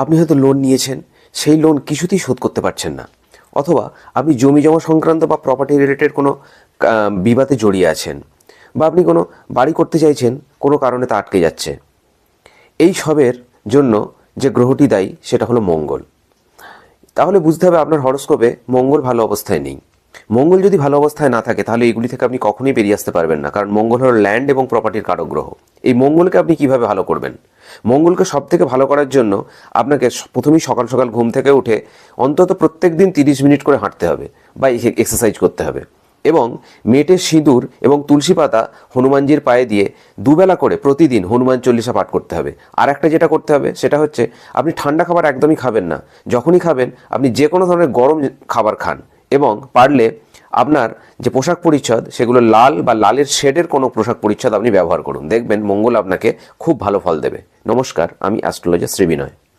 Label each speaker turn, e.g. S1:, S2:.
S1: আপনি হয়তো লোন নিয়েছেন, সেই লোন কিছুতেই শোধ করতে পারছেন না। অথবা আপনি জমি জমা সংক্রান্ত বা প্রপার্টি রিলেটেড কোনো বিবাদে জড়িয়ে আছেন বা আপনি কোনো বাড়ি করতে চাইছেন, কোনো কারণে তা আটকে যাচ্ছে। এই সবের জন্য যে গ্রহটি দায়ী, সেটা হলো মঙ্গল। তাহলে বুঝতে হবে আপনার হরস্কোপে মঙ্গল ভালো অবস্থায় নেই। মঙ্গল যদি ভালো অবস্থায় না থাকে, তাহলে এগুলি থেকে আপনি কখনোই বেরিয়ে আসতে পারবেন না, কারণ মঙ্গল হলো ল্যান্ড এবং প্রপার্টির কারক গ্রহ। এই মঙ্গলকে আপনি কীভাবে ভালো করবেন? মঙ্গলকে সব থেকে ভালো করার জন্য আপনাকে প্রথমেই সকাল সকাল ঘুম থেকে উঠে অন্তত প্রত্যেক দিন তিরিশ মিনিট করে হাঁটতে হবে বা এক্সারসাইজ করতে হবে। এবং মেটের সিঁদুর এবং তুলসী পাতা হনুমানজির পায়ে দিয়ে দুবেলা করে প্রতিদিন হনুমান চল্লিশা পাঠ করতে হবে। আর একটা যেটা করতে হবে সেটা হচ্ছে আপনি ঠান্ডা খাবার একদমই খাবেন না। যখনই খাবেন আপনি যে কোনো ধরনের গরম খাবার খান এবং পারলে আপনার যে পোশাক পরিচ্ছদ, সেগুলো লাল বা লালের শেডের কোনো পোশাক পরিচ্ছদ আপনি ব্যবহার করুন। দেখবেন মঙ্গল আপনাকে খুব ভালো ফল দেবে। নমস্কার, আমি অ্যাস্ট্রোলজার শ্রীবিনয়।